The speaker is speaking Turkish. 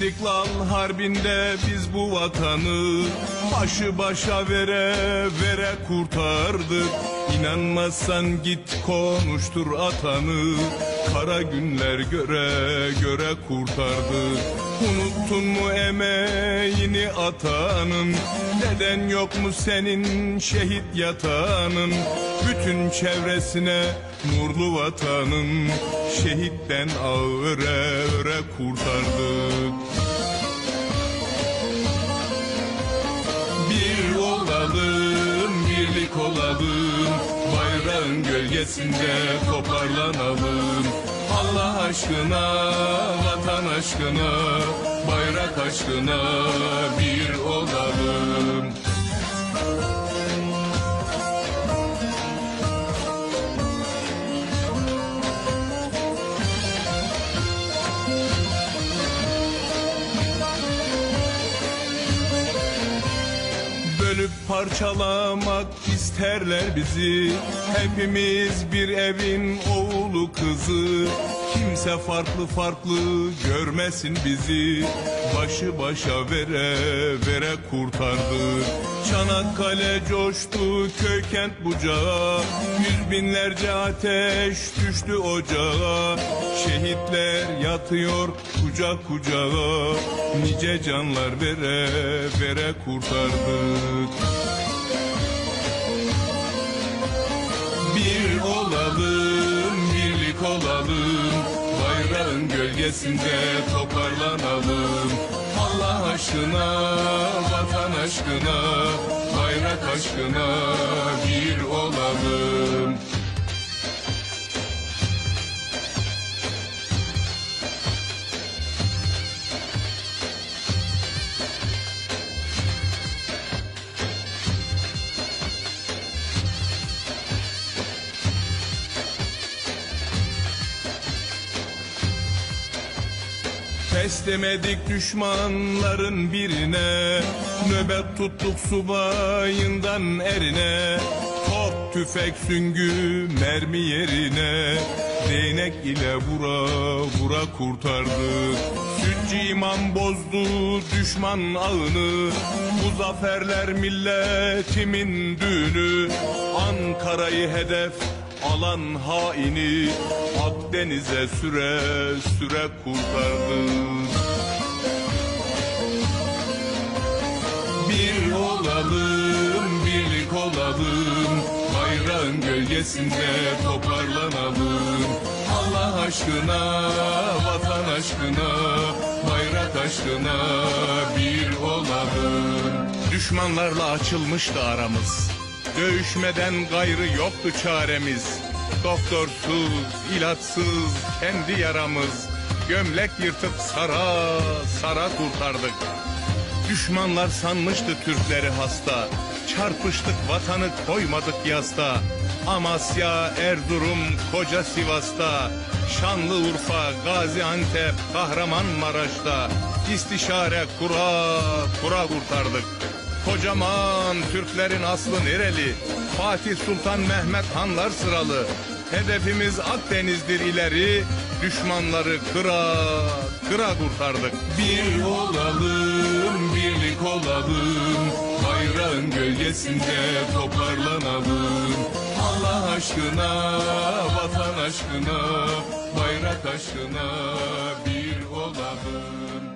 İstiklal harbinde biz bu vatanı başı başa vere vere kurtardık. İnanmazsan git konuştur atanı Kara günler göre göre kurtardık. Unuttun mu emeğini atanın? Neden yok mu senin şehit yatağının? Bütün çevresine nurlu vatanın Şehitten ağ öre öre kurtardık olalım, birlik olalım. Bayrağın gölgesinde toparlanalım. Allah aşkına, vatan aşkına Bayrak aşkına bir olalım parçalamak isterler bizi. Hepimiz bir evin oğlu kızı Kimse farklı farklı görmesin bizi. Başı başa vere vere kurtardık Çanakkale coştu köy kent bucağa Yüz binlerce ateş düştü ocağa. Şehitler yatıyor kucak kucağa. Nice canlar vere vere kurtardık Bir olalım, gölgesinde toparlanalım. Allah aşkına, vatan aşkına Bayrak aşkına bir olalım Teslim edik düşmanların birine. Nöbet tuttuk subayından erine. Top, tüfek, süngü, mermi yerine. Değnek ile vura vura kurtardık Sütçü imam bozdu düşman ağını. Bu zaferler milletimin düğünü. Ankara'yı hedef alan haini Akdeniz'e süre süre kurtardık Bir olalım, birlik olalım Bayrağın gölgesinde toparlanalım. Allah aşkına, vatan aşkına Bayrak aşkına bir olalım. Düşmanlarla açılmıştı aramız Dövüşmeden gayrı yoktu çaremiz. Doktorsuz, ilaçsız kendi yaramız. Gömlek yırtıp sara sara kurtardık. Düşmanlar sanmıştı Türkleri hasta. Çarpıştık vatanı koymadık yasta. Amasya, Erzurum, koca Sivas'ta. Şanlıurfa, Gaziantep, Kahramanmaraş'ta. İstişare kura kura kurtardık Kocaman Türklerin aslı nereli? Fatih Sultan Mehmet Hanlar sıralı. Hedefimiz Akdeniz'dir ileri. Düşmanları kıra kıra kurtardık. Bir olalım, birlik olalım. Bayrağın gölgesinde toparlanalım. Allah aşkına, vatan aşkına, bayrak aşkına bir olalım.